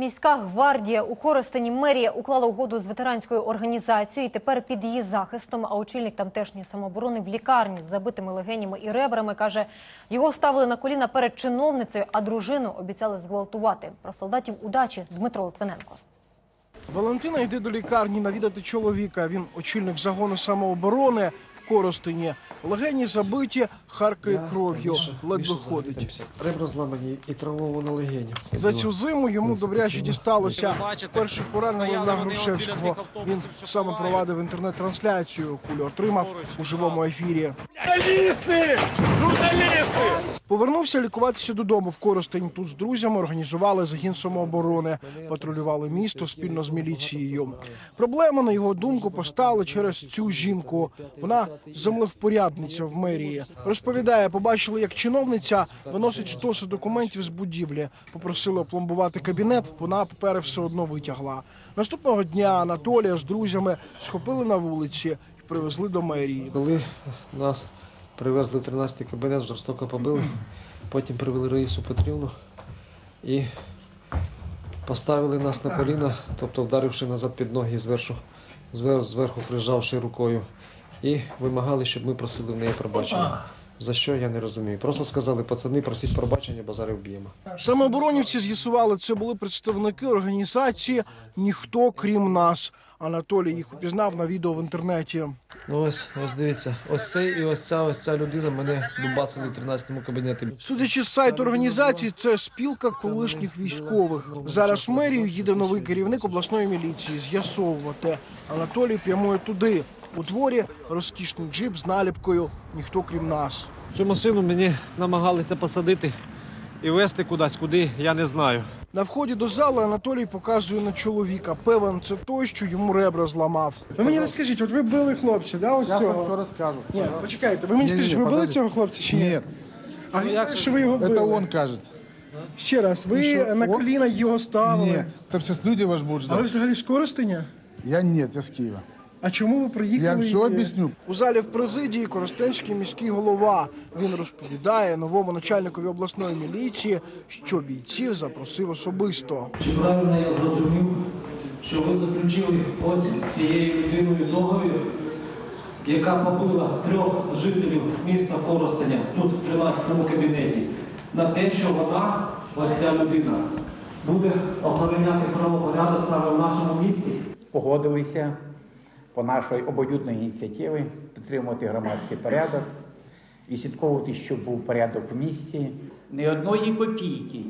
Міська гвардія у Коростені мерія уклала угоду з ветеранською організацією. І тепер під її захистом. А очільник тамтешньої самооборони в лікарні з забитими легенями і ребрами каже, його ставили на коліна перед чиновницею, а дружину обіцяли зґвалтувати. Про солдатів удачі Дмитро Литвиненко. Валентина йде до лікарні навідати чоловіка. Він очільник загону самооборони Коростені. Легені забиті, харкає кров'ю, ледве ходить. Ребра зламані і травмовано легені. За цю зиму йому добряче дісталося. Бачите, Перший поранений стояли на Грушевського. Він саме провадив інтернет-трансляцію. Кулю отримав у живому ефірі. Повернувся лікуватися додому в Коростень. Тут з друзями організували загін самооборони, патрулювали місто спільно з міліцією. Проблема, на його думку, постала через цю жінку. Вона землевпорядниця в мерії. Розповідає, побачили, як чиновниця виносить стоси документів з будівлі. Попросили опломбувати кабінет. Вона папери все одно витягла. Наступного дня Анатолія з друзями схопили на вулиці і привезли до мерії. Коли нас привезли в 13-й кабінет, жорстоко побили, потім привели Раїсу Петрівну і поставили нас на коліна, тобто вдаривши назад під ноги зверху, зверху прижавши рукою, і вимагали, щоб ми просили в неї пробачення. За що я не розумію. Просто сказали, пацани, просіть пробачення, бо зараз вб'ємо. Самооборонівці з'ясували, це були представники організації ніхто крім нас. Анатолій їх упізнав на відео в інтернеті. Ну ось, ось дивіться, ось цей і ось ця, ось ця людина мене дубасили в 13-му кабінеті. Судячи з сайту організації, це спілка колишніх військових. Зараз в мерію їде новий керівник обласної міліції з'ясовувати. Анатолій прямує туди. У дворі розкішний джип з наліпкою ніхто крім нас. Цю машину мені намагалися посадити і везти кудись, куди я не знаю. На вході до зали Анатолій показує на чоловіка. Певен, це той, що йому ребра зламав. Ви мені розкажіть, от ви били хлопця, да? Ось Я цього? вам все расскажу. Ні, почекайте, ви мені Ні-ні-ні, скажіть, ви били подожди. цього хлопця чи ні? Нет, А він каже, що ви його били. это он кажет. Ще раз, ви Ну що, на коліна його ставили. Нет, там сейчас люди вас будут А ви ждать. взагалі з Коростеня? Я нет, я с Киева. А чому ви приїхали? Я все объясню. У залі в президії Коростенський міський голова. Він розповідає новому начальникові обласної міліції, що бійців запросив особисто. Чи правильно я зрозумів, що ви заключили ось цією людиною договір, яка побила трьох жителів міста Коростеня тут в 13-му кабінеті, на те, що вона, ось ця людина, буде охороняти правопорядок саме в нашому місті? погодилися по нашої обоюдної ініціативи підтримувати громадський порядок, відслідковувати, щоб був порядок в місті. Ні одної копійки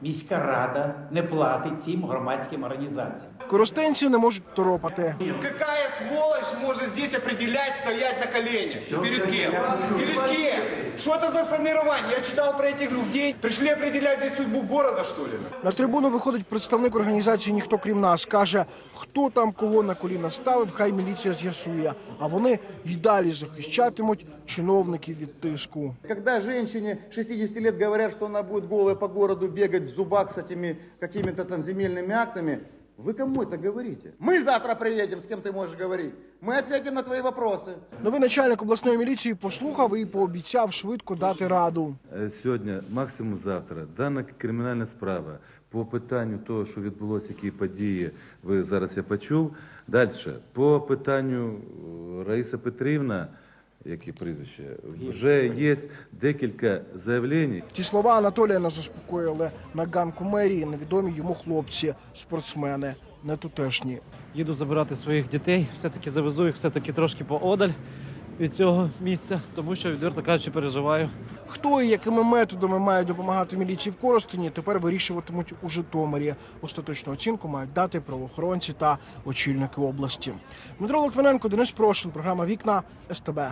міська рада не платить цим громадським організаціям. Коростенці не можуть торопати. Какая сволочь может здесь определять, стоять на коленях? Перед кем? Перед кем? Что это за формирование? Я читал про этих людей. Пришли определять здесь судьбу города, что ли? На трибуну виходить представник організації Ніхто крім нас. каже, хто там кого на коліна ставив, хай міліція з'ясує. А вони й далі захищатимуть чиновників від тиску. Когда женщине 60 лет говорят, что она будет голая по городу бегать в зубах с этими какими-то там земельными актами, вы кому это говорите? Мы завтра приедем, с кем ты можешь говорить. Мы ответим на твои вопросы. Новий начальник обласної міліції послухав і пообіцяв швидко дати раду. Е, Сьогодні, максимум завтра, дана кримінальна справа по питанню того, що відбулося, які події, ви зараз я почув. Далі, по питанню е, Раїса Петрівна, які прізвище, вже є декілька заявлень. Ті слова Анатолія не заспокоїли на ганку мерії невідомі йому хлопці, спортсмени, не тутешні. Їду забирати своїх дітей, все-таки завезу їх все-таки трошки поодаль від цього місця, тому що, відверто кажучи, переживаю. Хто і якими методами має допомагати міліції в Коростені, тепер вирішуватимуть у Житомирі. Остаточну оцінку мають дати правоохоронці та очільники області. Дмитро Литвиненко, Денис Прошин, програма Вікна СТБ.